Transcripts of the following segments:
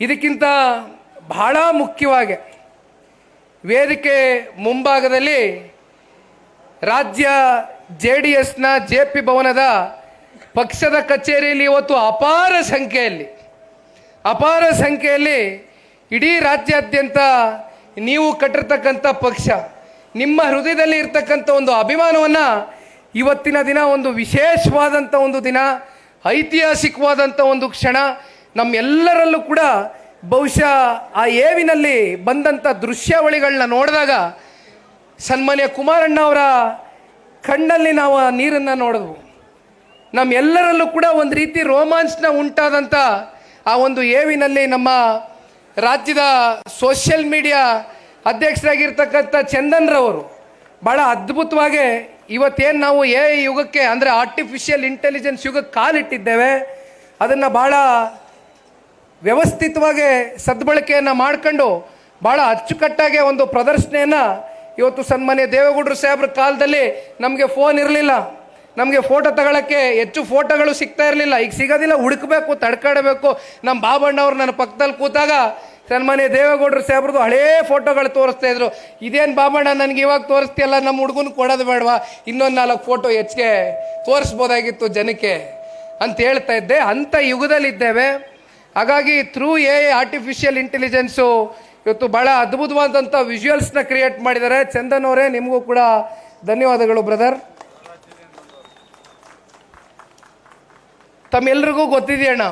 ಇದಕ್ಕಿಂತ ಬಹಳ ಮುಖ್ಯವಾಗಿ ವೇದಿಕೆ ಮುಂಭಾಗದಲ್ಲಿ ರಾಜ್ಯ ಜೆ ಡಿ ಎಸ್ನ ಜೆ ಪಿ ಭವನದ ಪಕ್ಷದ ಕಚೇರಿಯಲ್ಲಿ ಇವತ್ತು ಅಪಾರ ಸಂಖ್ಯೆಯಲ್ಲಿ ಅಪಾರ ಸಂಖ್ಯೆಯಲ್ಲಿ ಇಡೀ ರಾಜ್ಯಾದ್ಯಂತ ನೀವು ಕಟ್ಟಿರ್ತಕ್ಕಂಥ ಪಕ್ಷ, ನಿಮ್ಮ ಹೃದಯದಲ್ಲಿ ಇರ್ತಕ್ಕಂಥ ಒಂದು ಅಭಿಮಾನವನ್ನು ಇವತ್ತಿನ ದಿನ ಒಂದು ವಿಶೇಷವಾದಂಥ ಒಂದು ದಿನ, ಐತಿಹಾಸಿಕವಾದಂಥ ಒಂದು ಕ್ಷಣ ನಮ್ಮೆಲ್ಲರಲ್ಲೂ ಕೂಡ ಬಹುಶಃ ಆ ಏವಿನಲ್ಲಿ ಬಂದಂಥ ದೃಶ್ಯಾವಳಿಗಳನ್ನ ನೋಡಿದಾಗ ಸನ್ಮಾನ್ಯ ಕುಮಾರಣ್ಣ ಅವರ ಕಣ್ಣಲ್ಲಿ ನಾವು ಆ ನೀರನ್ನು ನೋಡಿದ್ವು. ನಮ್ಮೆಲ್ಲರಲ್ಲೂ ಕೂಡ ಒಂದು ರೀತಿ ರೋಮಾಂಚನ ಉಂಟಾದಂಥ ಆ ಒಂದು ಏವಿನಲ್ಲಿ ನಮ್ಮ ರಾಜ್ಯದ ಸೋಷಿಯಲ್ ಮೀಡಿಯಾ ಅಧ್ಯಕ್ಷರಾಗಿರ್ತಕ್ಕಂಥ ಚಂದನ್ರವರು ಭಾಳ ಅದ್ಭುತವಾಗಿ ಇವತ್ತೇನು ನಾವು ಎ ಯುಗಕ್ಕೆ ಅಂದರೆ ಆರ್ಟಿಫಿಷಿಯಲ್ ಇಂಟೆಲಿಜೆನ್ಸ್ ಯುಗಕ್ಕೆ ಕಾಲಿಟ್ಟಿದ್ದೇವೆ. ಅದನ್ನು ಭಾಳ ವ್ಯವಸ್ಥಿತವಾಗಿ ಸದ್ಬಳಕೆಯನ್ನು ಮಾಡ್ಕೊಂಡು ಭಾಳ ಅಚ್ಚುಕಟ್ಟಾಗಿ ಒಂದು ಪ್ರದರ್ಶನೆಯನ್ನು ಇವತ್ತು ಸನ್ಮಾನ್ಯ ದೇವೇಗೌಡರು ಸಾಹೇಬ್ರ ಕಾಲದಲ್ಲಿ ನಮಗೆ ಫೋನ್ ಇರಲಿಲ್ಲ. ನಮಗೆ ಫೋಟೋ ತಗೊಳ್ಳೋಕ್ಕೆ ಹೆಚ್ಚು ಫೋಟೋಗಳು ಸಿಗ್ತಾ ಇರಲಿಲ್ಲ. ಈಗ ಸಿಗೋದಿಲ್ಲ, ಹುಡುಕಬೇಕು, ತಡ್ಕಾಡಬೇಕು. ನಮ್ಮ ಬಾಬಣ್ಣವ್ರು ನನ್ನ ಪಕ್ಕದಲ್ಲಿ ಕೂತಾಗ ಸನ್ಮಾನ್ಯ ದೇವೇಗೌಡರು ಸಾಹೇಬ್ರದ್ದು ಹಳೇ ಫೋಟೋಗಳು ತೋರಿಸ್ತಾ ಇದ್ರು. ಇದೇನು ಬಾಬಣ್ಣ, ನನಗೆ ಇವಾಗ ತೋರಿಸ್ತಿಯಲ್ಲ, ನಮ್ಮ ಹುಡುಗನ ಕೊಡೋದು ಬೇಡವಾ? ಇನ್ನೊಂದು ನಾಲ್ಕು ಫೋಟೋ ಹೆಚ್ಚಿಗೆ ತೋರಿಸ್ಬೋದಾಗಿತ್ತು ಜನಕ್ಕೆ ಅಂತ ಹೇಳ್ತಾ ಇದ್ದೆ. ಅಂಥ ಯುಗದಲ್ಲಿದ್ದೇವೆ. ಹಾಗಾಗಿ ಥ್ರೂ ಎ ಆರ್ಟಿಫಿಷಿಯಲ್ ಇಂಟೆಲಿಜೆನ್ಸು ಇವತ್ತು ಭಾಳ ಅದ್ಭುತವಾದಂಥ ವಿಜುವಲ್ಸ್ನ ಕ್ರಿಯೇಟ್ ಮಾಡಿದ್ದಾರೆ. ಚಂದನ್ ಅವರೇ, ನಿಮಗೂ ಕೂಡ ಧನ್ಯವಾದಗಳು ಬ್ರದರ್ ತಮ್ಮೆಲ್ರಿಗೂ ಗೊತ್ತಿದೆಯಣ್ಣ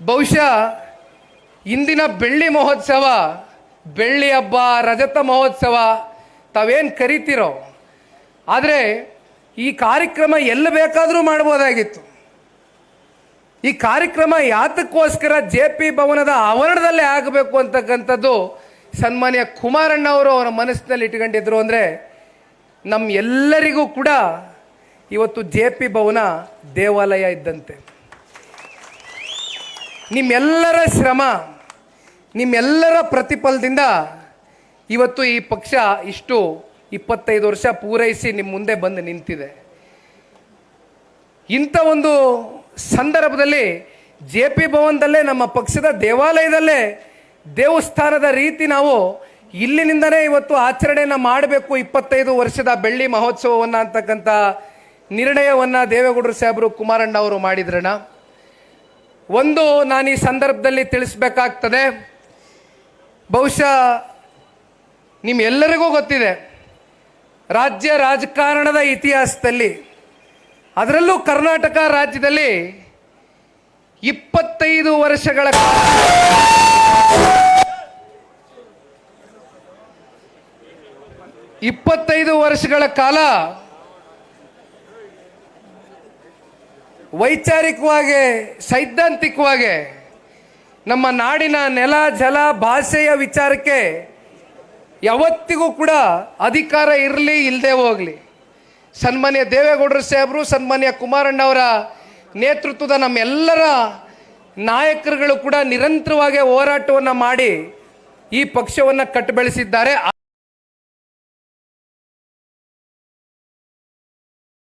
ಬಹುಶಃ ಇಂದಿನ ಬೆಳ್ಳಿ ಮಹೋತ್ಸವ, ಬೆಳ್ಳಿ ಹಬ್ಬ, ರಜತ ಮಹೋತ್ಸವ, ತಾವೇನು ಕರಿತೀರೋ, ಆದರೆ ಈ ಕಾರ್ಯಕ್ರಮ ಎಲ್ಲಿ ಬೇಕಾದರೂ ಮಾಡ್ಬೋದಾಗಿತ್ತು ಈ ಕಾರ್ಯಕ್ರಮ ಯಾತಕ್ಕೋಸ್ಕರ ಜೆ ಪಿ ಭವನದ ಆವರಣದಲ್ಲೇ ಆಗಬೇಕು ಅಂತಕ್ಕಂಥದ್ದು ಸನ್ಮಾನ್ಯ ಕುಮಾರಣ್ಣ ಅವರು ಅವರ ಮನಸ್ಸಿನಲ್ಲಿ ಇಟ್ಕೊಂಡಿದ್ರು ಅಂದರೆ ನಮ್ಮ ಎಲ್ಲರಿಗೂ ಕೂಡ ಇವತ್ತು ಜೆ ಪಿ ಭವನ ದೇವಾಲಯ ಇದ್ದಂತೆ. ನಿಮ್ಮೆಲ್ಲರ ಶ್ರಮ, ನಿಮ್ಮೆಲ್ಲರ ಪ್ರತಿಫಲದಿಂದ ಇವತ್ತು ಈ ಪಕ್ಷ ಇಷ್ಟು ಇಪ್ಪತ್ತೈದು ವರ್ಷ ಪೂರೈಸಿ ನಿಮ್ಮ ಮುಂದೆ ಬಂದು ನಿಂತಿದೆ. ಇಂಥ ಒಂದು ಸಂದರ್ಭದಲ್ಲಿ ಜೆ ಪಿ ಭವನದಲ್ಲೇ, ನಮ್ಮ ಪಕ್ಷದ ದೇವಾಲಯದಲ್ಲೇ, ದೇವಸ್ಥಾನದ ರೀತಿ ನಾವು ಇಲ್ಲಿನಿಂದನೇ ಇವತ್ತು ಆಚರಣೆಯನ್ನು ಮಾಡಬೇಕು. ಇಪ್ಪತ್ತೈದು ವರ್ಷದ ಬೆಳ್ಳಿ ಮಹೋತ್ಸವವನ್ನು ಅಂತಕ್ಕಂಥ ನಿರ್ಣಯವನ್ನು ದೇವೇಗೌಡರು ಸಾಹೇಬರು ಕುಮಾರಣ್ಣ ಅವರು ಮಾಡಿದ್ರಣ ಒಂದು ನಾನು ಈ ಸಂದರ್ಭದಲ್ಲಿ ತಿಳಿಸ್ಬೇಕಾಗ್ತದೆ. ಬಹುಶಃ ನಿಮ್ಮೆಲ್ಲರಿಗೂ ಗೊತ್ತಿದೆ, ರಾಜ್ಯ ರಾಜಕಾರಣದ ಇತಿಹಾಸದಲ್ಲಿ ಅದರಲ್ಲೂ ಕರ್ನಾಟಕ ರಾಜ್ಯದಲ್ಲಿ ಇಪ್ಪತ್ತೈದು ವರ್ಷಗಳ ಕಾಲ. ಇಪ್ಪತ್ತೈದು ವರ್ಷಗಳ ಕಾಲ ವೈಚಾರಿಕವಾಗಿ, ಸೈದ್ಧಾಂತಿಕವಾಗಿ ನಮ್ಮ ನಾಡಿನ ನೆಲ, ಜಲ, ಭಾಷೆಯ ವಿಚಾರಕ್ಕೆ ಯಾವತ್ತಿಗೂ ಕೂಡ ಅಧಿಕಾರ ಇರಲಿ ಇಲ್ಲದೆ ಹೋಗಲಿ. ಸನ್ಮಾನ್ಯ ದೇವೇಗೌಡರು ಸಾಹೇಬರು, ಸನ್ಮಾನ್ಯ ಕುಮಾರಣ್ಣ ಅವರ ನೇತೃತ್ವದ ನಮ್ಮೆಲ್ಲರ ನಾಯಕರುಗಳು ಕೂಡ ನಿರಂತರವಾಗಿ ಹೋರಾಟವನ್ನು ಮಾಡಿ ಈ ಪಕ್ಷವನ್ನು ಕಟ್ಟು ಬೆಳೆಸಿದ್ದಾರೆ